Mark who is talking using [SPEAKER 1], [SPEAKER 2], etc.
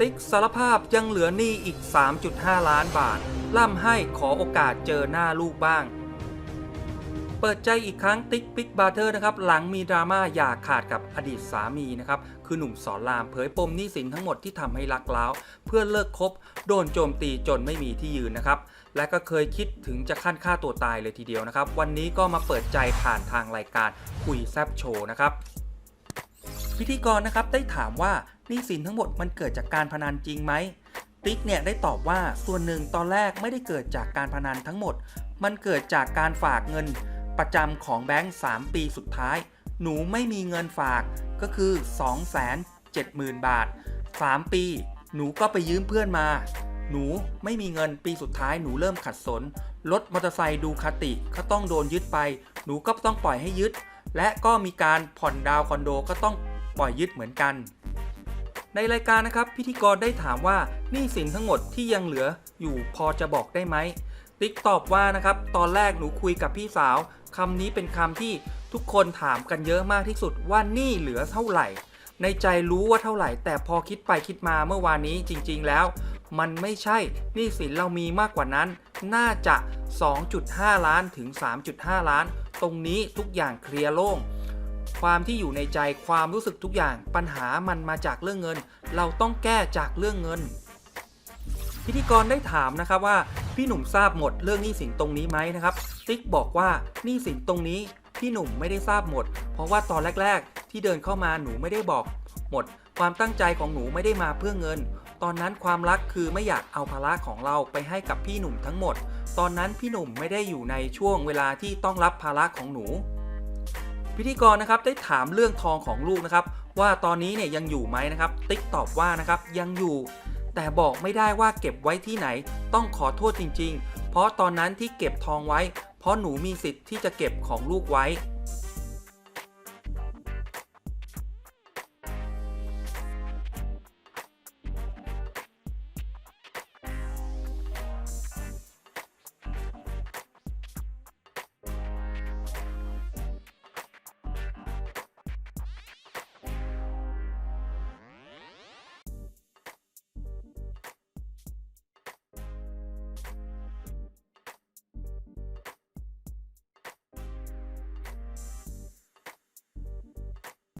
[SPEAKER 1] ติ๊กสารภาพยังเหลือหนี้อีก 3.5 ล้านบาท ล่ำให้ขอโอกาสเจอหน้าลูกบ้าง เปิดใจอีกครั้งติ๊กบิ๊กบาร์เทอร์นะครับ หลังมีดราม่าอย่าขาดกับอดีตสามีนะครับ คือหนุ่มสอนรามเผยปมหนี้สินทั้งหมดที่ทำให้รักล้าว เพื่อเลิกคบ โดนโจมตีจนไม่มีที่ยืนนะครับ และก็เคยคิดถึงจะขั้นฆ่าตัวตายเลยทีเดียวนะครับ วันนี้ก็มาเปิดใจผ่านทางรายการคุยแซบโชว์นะครับ พิธีกรนะครับได้ถามว่าหนี้สินทั้งหมดมันเกิดจากการพนันจริงไหมติ๊กเนี่ยได้ตอบว่าส่วนหนึ่งตอนแรกไม่ได้เกิดจากการพนันทั้งหมด มันเกิดจากการฝากเงินประจำของแบงก์3ปีสุดท้าย หนูไม่มีเงินฝากก็คือ 270,000 บาท 3 ปี หนูก็ไปยืมเพื่อนมา หนูไม่มีเงินปีสุดท้ายหนูเริ่มขัดสน รถมอเตอร์ไซค์ดูคาติก็ต้องโดนยึดไป หนูก็ต้องปล่อยให้ยึด และก็มีการผ่อนดาวคอนโดก็ต้อง ปล่อยยึดเหมือนกัน ในรายการนะครับพิธีกรได้ถามว่าหนี้สินทั้งหมดที่ยังเหลืออยู่พอจะบอกได้ไหมติ๊กตอบว่านะครับตอนแรกหนูคุยกับพี่สาวคำนี้เป็นคำที่ทุกคนถามกันเยอะมากที่สุดว่าหนี้เหลือเท่าไหร่ ในใจรู้ว่าเท่าไหร่ แต่พอคิดไปคิดมาเมื่อวานนี้จริง ๆ แล้ว มันไม่ใช่หนี้สินเรามีมากกว่านั้น น่าจะ 2.5 ล้านถึง 3.5 ล้าน ตรงนี้ทุกอย่างเคลียร์โล่ง ความที่อยู่ในใจความรู้สึกทุกอย่างปัญหามันมาจากเรื่องเงิน เราต้องแก้จากเรื่องเงิน พิธีกรได้ถามนะครับว่าพี่หนุ่มทราบหมดเรื่องหนี้สินตรงนี้ไหมนะครับติ๊กบอกว่าหนี้สินตรงนี้พี่หนุ่มไม่ได้ทราบหมด เพราะว่าตอนแรก ๆ ที่เดินเข้ามาหนูไม่ได้บอกหมด ความตั้งใจของหนูไม่ได้มาเพื่อเงิน ตอนนั้นความรักคือไม่อยากเอาภาระของเราไปให้กับพี่หนุ่มทั้งหมด ตอนนั้นพี่หนุ่มไม่ได้อยู่ในช่วงเวลาที่ต้องรับภาระของหนู พิธีกรนะครับได้ถามเรื่องทองของลูกนะครับว่าตอนนี้เนี่ยยังอยู่ไหมนะครับ ติ๊กตอบว่านะครับยังอยู่ แต่บอกไม่ได้ว่าเก็บไว้ที่ไหน ต้องขอโทษจริง ๆ เพราะตอนนั้นที่เก็บทองไว้ เพราะหนูมีสิทธิ์ที่จะเก็บของลูกไว้